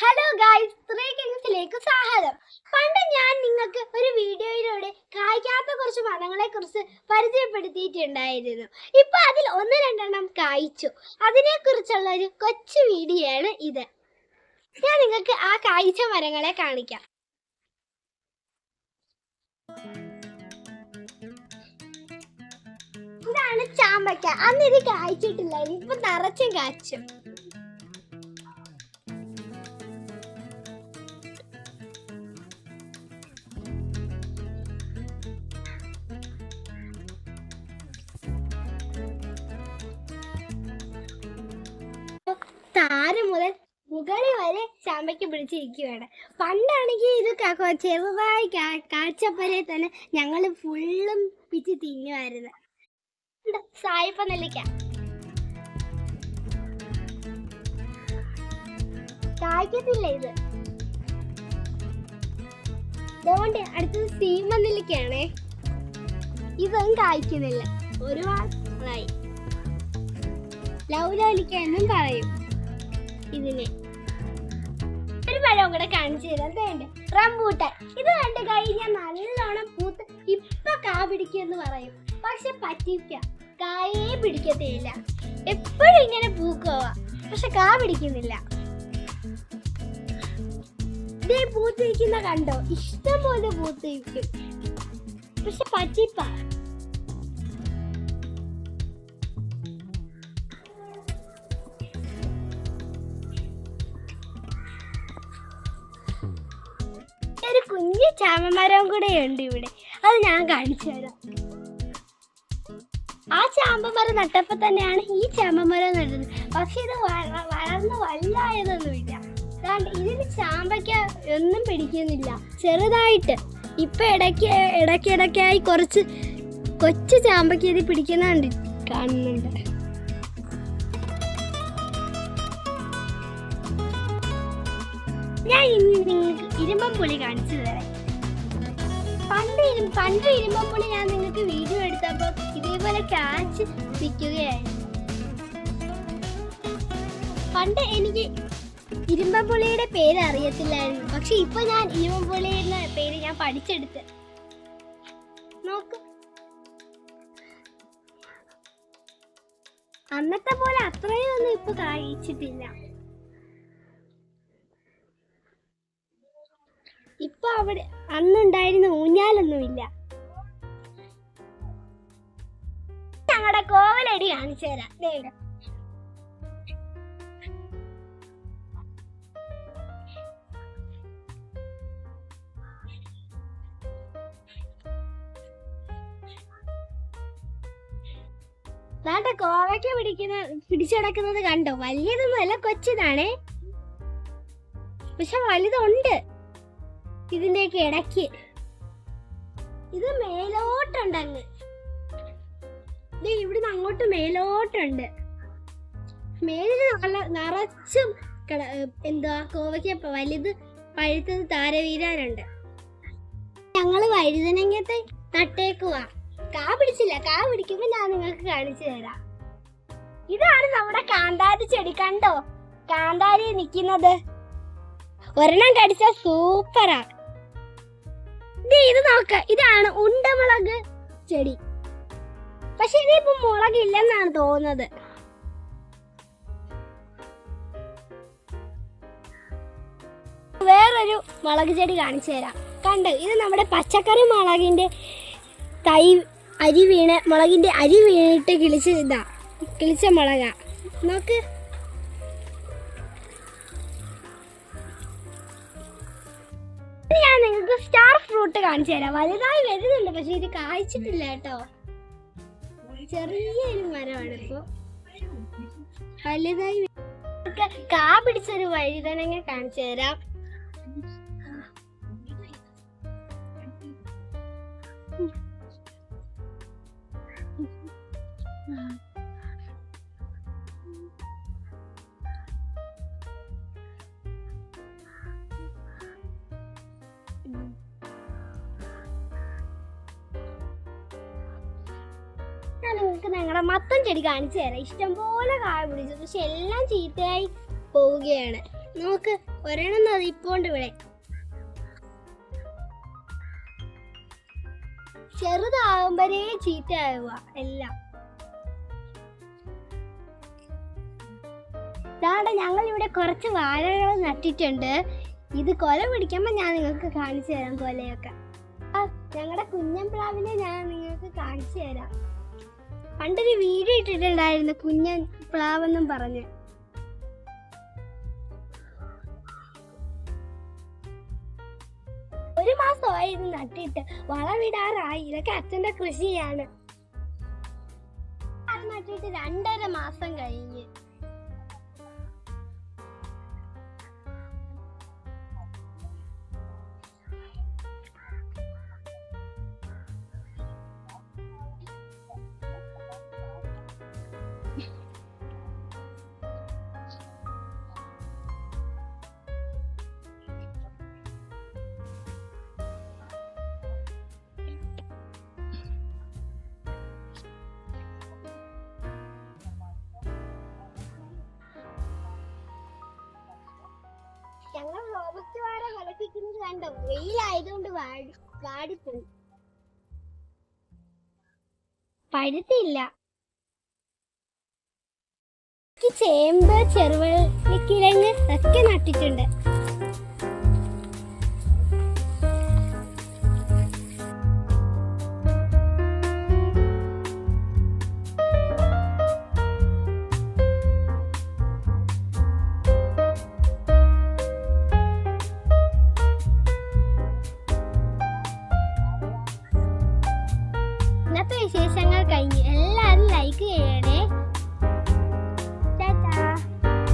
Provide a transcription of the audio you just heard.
Hello guys three കിങ്സിലേക്ക് സ്വാഗതം. പണ്ട് ഞാൻ നിങ്ങൾക്ക് ഒരു വീഡിയോയിലൂടെ കായ്ക്കാത്ത കുറച്ച് മരങ്ങളെ കുറിച്ച് പരിചയപ്പെടുത്തിയിട്ടുണ്ടായിരുന്നു. ഇപ്പൊ അതിൽ ഒന്ന് രണ്ടെണ്ണം കായ്ച്ചു. അതിനെ കുറിച്ചുള്ള ഒരു കൊച്ചു വീഡിയോ ആണ് ഇത്. ഞാൻ നിങ്ങൾക്ക് ആ കായ്ച്ച മരങ്ങളെ കാണിക്കാം. ഇതാണ് ചാമ്പക്ക. അന്ന് ഇത് കായ്ച്ചിട്ടില്ലായിരുന്നു. ഇപ്പൊ നിറച്ചും കായ്ച്ചു. താരം മുതൽ മുകളിൽ വരെ ചാമ്പയ്ക്ക് പിടിച്ചിരിക്കുകയാണ്. പണ്ടാണെങ്കിൽ ഇത് ചെറുതായി കാഴ്ചപ്പരെ തന്നെ ഞങ്ങൾ ഫുള്ളും പിച്ച് തിന്നുമായിരുന്നു. സായിപ്പ നെല്ലിക്ക. കായ്ക്കത്തില്ല ഇത്? അതുകൊണ്ട് അടുത്തത് സീമ നെല്ലിക്കയാണേ. ഇതും കായ്ക്കുന്നില്ല. ഒരുപാട് ലൗലോലിക്ക എന്നും പറയും. ഇതിനെ. ഒരു പഴം കൂടെ കാണിച്ചു തരാം. വേണ്ട റംബൂട്ടാൻ. ഇത് കണ്ടു കഴിഞ്ഞാൽ നല്ലോണം പൂത്ത് ഇപ്പൊ കാ പിടിക്കുമെന്ന് പറയും. പക്ഷെ പറ്റിക്ക കായേ പിടിക്കത്തില്ല എപ്പോഴും ഇങ്ങനെ പൂക്കോവാ. പക്ഷെ കാ പിടിക്കുന്നില്ല. ഇതേ പൂത്തിരിക്കുന്ന കണ്ടോ? ഇഷ്ടം പോലെ പൂത്തിരിക്കും. പക്ഷെ പറ്റിപ്പ കുഞ്ഞു ചാമ്പമരം കൂടെ ഉണ്ട് ഇവിടെ. അത് ഞാൻ കാണിച്ചു തരാം. ആ ചാമ്പമരം നട്ടപ്പോ തന്നെയാണ് ഈ ചാമ്പമരം നടുന്നത് പക്ഷെ ഇത് വള- വളർന്ന് വലുതായതൊന്നുമില്ല. അതാണ്ട് ഇതിന് ചാമ്പയ്ക്ക ഒന്നും പിടിക്കുന്നില്ല. ചെറുതായിട്ട്. ഇപ്പൊ ഇടയ്ക്ക് ഇടയ്ക്കിടയ്ക്കായി കുറച്ച് കൊച്ചു ചാമ്പയ്ക്ക ഇത് പിടിക്കുന്നുണ്ട് കാണുന്നുണ്ട്. ഞാൻ ഇന്ന് നിങ്ങൾക്ക് ഇരുമ്പമ്പുളി കാണിച്ചു തരാം. പണ്ട് പണ്ട് ഇരുമ്പമ്പുളി ഞാൻ നിങ്ങൾക്ക് വീഡിയോ എടുത്തപ്പോൾ ഇതേപോലെ കാച്ച് നിൽക്കുകയായിരുന്നു. പണ്ട് എനിക്ക് ഇരുമ്പമ്പുളിയുടെ പേര് അറിയത്തില്ലായിരുന്നു. പക്ഷെ ഇപ്പൊ ഞാൻ ഇരുമ്പമ്പുളി എന്ന പേര് ഞാൻ പഠിച്ചെടുത്ത്. നോക്ക്. അന്നത്തെ പോലെ അത്രയും ഒന്നും ഇപ്പൊ കായ്ച്ചിട്ടില്ല. ഇപ്പൊ അവിടെ അന്നുണ്ടായിരുന്ന ഊഞ്ഞാലൊന്നുമില്ല ഞങ്ങളുടെ കോവലടി കാണിച്ചു തരാം. ദേ ഇവിടെ. ദാണ്ടെ കോവയ്ക്ക പിടിക്കുന്ന പിടിച്ചടക്കുന്നത് കണ്ടോ? വലിയതൊന്നുമല്ല കൊച്ചിതാണേ. പക്ഷെ വലുതുണ്ട്. ഇതിന്റെയൊക്കെ ഇടയ്ക്ക്. ഇത് മേലോട്ടുണ്ട് അങ്ങ് ഇവിടുന്ന് അങ്ങോട്ട് മേലോട്ടുണ്ട്. മേലിൽ നല്ല നിറച്ചും ഏ, എന്തുവാ കോവയ്ക്ക വലുത് പഴുത്തത് താര വീരാനുണ്ട് ഞങ്ങൾ വഴുതനങ്ങത്തെ നട്ടേക്കുവാ. കാ പിടിച്ചില്ല കാ പിടിക്കുമ്പോ ഞാൻ നിങ്ങൾക്ക് കാണിച്ചു തരാം. ഇതാണ് നമ്മുടെ കാന്താരി ചെടി കണ്ടോ? കാന്താരി നിക്കുന്നത്. ഒരെണ്ണം കടിച്ച സൂപ്പറാ. ദേ ഇത് നോക്ക. ഇതാണ് ഉണ്ടമുളക് ചെടി. പക്ഷെ ഇതിപ്പോ മുളകില്ലെന്നാണ് തോന്നുന്നത്. വേറൊരു മുളക് ചെടി കാണിച്ചു തരാം. കണ്ടോ? ഇത് നമ്മുടെ പച്ചക്കറി മുളകിന്റെ തൈ അരി വീണ മുളകിന്റെ അരി വീണിട്ട് കിളിച്ച ഇതാ കിളിച്ച മുളകാ. നോക്ക്. നിങ്ങൾക്ക് സ്റ്റാർ ഫ്രൂട്ട് കാണിച്ചു തരാം. വലുതായി വരുന്നുണ്ട് പക്ഷെ ഇത് കായ്ച്ചിട്ടില്ല കേട്ടോ. ചെറിയൊരു മരമാണ് ഇപ്പൊ. വലുതായി കാ പിടിച്ചൊരു വഴുതനങ്ങ കാണിച്ചു തരാം. ഞാൻ നിങ്ങൾക്ക് ഞങ്ങളുടെ മത്തം ചെടി കാണിച്ചു തരാം. ഇഷ്ടം പോലെ കായ പിടിച്ചു പക്ഷെ എല്ലാം ചീത്തയായി പോവുകയാണ്. നമുക്ക് ഒരെണ്ണം അത് ഇപ്പോണ്ട് ഇവിടെ. ചെറുതാകുമ്പോഴേ ചീത്തയാവുക. എല്ലാം. ഞങ്ങൾ ഇവിടെ കുറച്ച് വാഴകൾ നട്ടിട്ടുണ്ട്. ഇത് കൊല പിടിക്കുമ്പോൾ ഞാൻ നിങ്ങൾക്ക് കാണിച്ചു തരാം കൊലയൊക്കെ. ആ ഞങ്ങളുടെ കുഞ്ഞൻപ്രാവിനെ ഞാൻ നിങ്ങൾക്ക് കാണിച്ചു തരാം. പണ്ടൊരു വീഡിയോ ഇട്ടിട്ടുണ്ടായിരുന്നു കുഞ്ഞൻ പ്ലാവെന്നും പറഞ്ഞു. ഒരു മാസമായി ഇത് നട്ടിട്ട് വളവിടാറായി. ഇതൊക്കെ അച്ഛന്റെ കൃഷിയാണ്. അത് നട്ടിട്ട് രണ്ടര മാസം കഴിഞ്ഞ്. ഞങ്ങൾ റോബസ്റ്റ് വാഴ കളിപ്പിക്കുന്നത് കണ്ടോ? വെയിലായതുകൊണ്ട് വാടി വാടിപ്പോയി. പഴുത്തില്ല. ചേമ്പ് ചെറുവള്ളിക്കിഴങ്ങ് ഒക്കെ നട്ടിട്ടുണ്ട്.